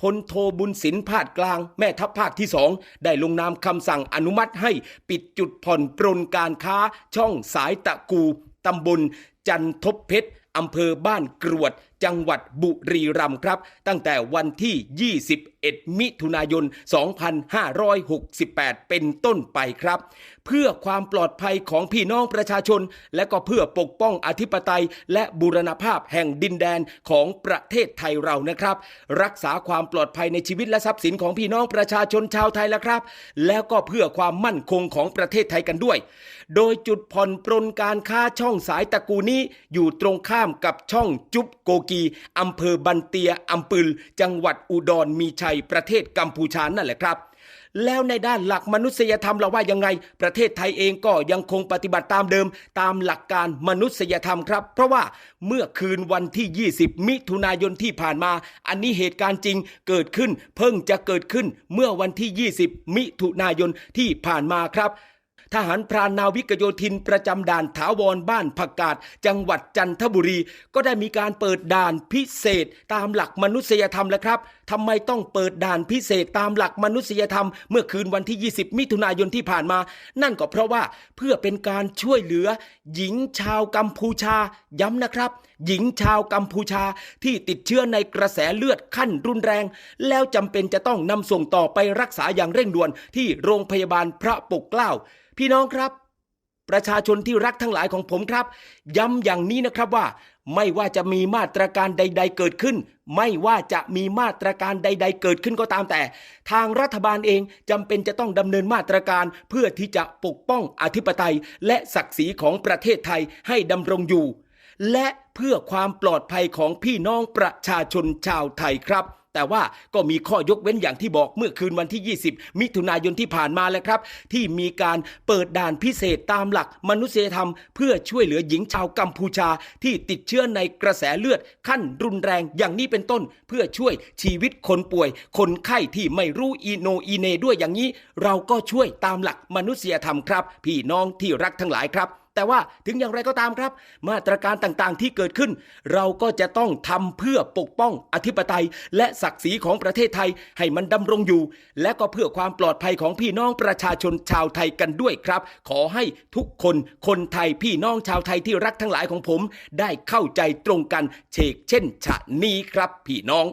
พลโทบุญสินพาดกลาง แม่ทัพภาคที่สองได้ลงนามคำสั่งอนุมัติให้ปิดจุดผ่อนปรนการค้าช่องสายตะกูตำบลจันทบเพชรอำเภอบ้านกรวดจังหวัดบุรีรัมย์ครับ ตั้งแต่วันที่ 21 มิถุนายน 2568 เป็นต้นไปครับ เพื่อความปลอดภัยของพี่น้องประชาชน และก็เพื่อปกป้องอธิปไตย และบูรณภาพแห่งดินแดนของประเทศไทยเรานะครับ รักษาความปลอดภัยในชีวิตและทรัพย์สินของพี่น้องประชาชนชาวไทยแล้วครับ แล้วก็เพื่อความมั่นคงของประเทศไทยกันด้วย โดยจุดผ่อนปรนการค้าช่องสายตะกูนี้อยู่ตรงข้ามกับช่องจุ๊บโกกีอำเภอบันเตียอำปึล จังหวัดอุดรมีชัยประเทศกัมพูชานั่นแหละครับ แล้วในด้านหลักมนุษยธรรมเราว่ายังไง ประเทศไทยเองก็ยังคงปฏิบัติตามเดิม ตามหลักการมนุษยธรรมครับ เพราะว่าเมื่อคืนวันที่ 20 มิถุนายนที่ผ่านมา อันนี้เหตุการณ์จริงเกิดขึ้น เพิ่งจะเกิดขึ้นเมื่อวันที่ 20 มิถุนายนที่ผ่านมาครับ ทหารพรานนาวิกโยธินประจำด่านถาวรบ้านผักกาดจังหวัดจันทบุรี ก็ได้มีการเปิดด่านพิเศษตามหลักมนุษยธรรมแล้วครับทำไมต้องเปิดด่านพิเศษตามหลักมนุษยธรรม เมื่อคืนวันที่ 20 มิถุนายนที่ผ่านมา นั่นก็เพราะว่าเพื่อเป็นการช่วยเหลือ หญิงชาวกัมพูชาย้ำนะครับ หญิงชาวกัมพูชาที่ติดเชื้อในกระแสเลือดขั้นรุนแรง แล้วจำเป็นจะต้องนำส่งต่อไปรักษาอย่างเร่งด่วนที่โรงพยาบาลพระปกเกล้า พี่น้องครับ ประชาชนที่รักทั้งหลายของผมครับ ย้ำอย่างนี้นะครับว่า ไม่ว่าจะมีมาตรการใด ๆ เกิดขึ้น ไม่ว่าจะมีมาตรการใด ๆ เกิดขึ้นก็ตามแต่ ทางรัฐบาลเองจำเป็นจะต้องดำเนินมาตรการเพื่อที่จะปกป้องอธิปไตย และศักดิ์ศรีของประเทศไทยให้ดำรงอยู่ และเพื่อความปลอดภัยของพี่น้องประชาชนชาวไทยครับ แต่ว่าก็มีข้อยกเว้นอย่างที่บอกเมื่อคืนวันที่ 20 มิถุนายนที่ผ่านมาแล้วครับ ที่มีการเปิดด่านพิเศษตามหลักมนุษยธรรม เพื่อช่วยเหลือหญิงชาวกัมพูชา ที่ติดเชื้อในกระแสเลือดขั้นรุนแรงอย่างนี้เป็นต้น เพื่อช่วยชีวิตคนป่วย คนไข้ที่ไม่รู้อีโนอีเนด้วยอย่างนี้ เราก็ช่วยตามหลักมนุษยธรรมครับ พี่น้องที่รักทั้งหลายครับ แต่ว่าถึงอย่างไรก็ตามครับ มาตรการต่างๆที่เกิดขึ้น เราก็จะต้องทำเพื่อปกป้องอธิปไตย และศักดิ์ศรีของประเทศไทยให้มันดำรงอยู่ และก็เพื่อความปลอดภัยของพี่น้องประชาชนชาวไทยกันด้วยครับ ขอให้ทุกคนคนไทยพี่น้องชาวไทยที่รักทั้งหลายของผม ได้เข้าใจตรงกันเชกเช่นฉะนี้ครับพี่น้อง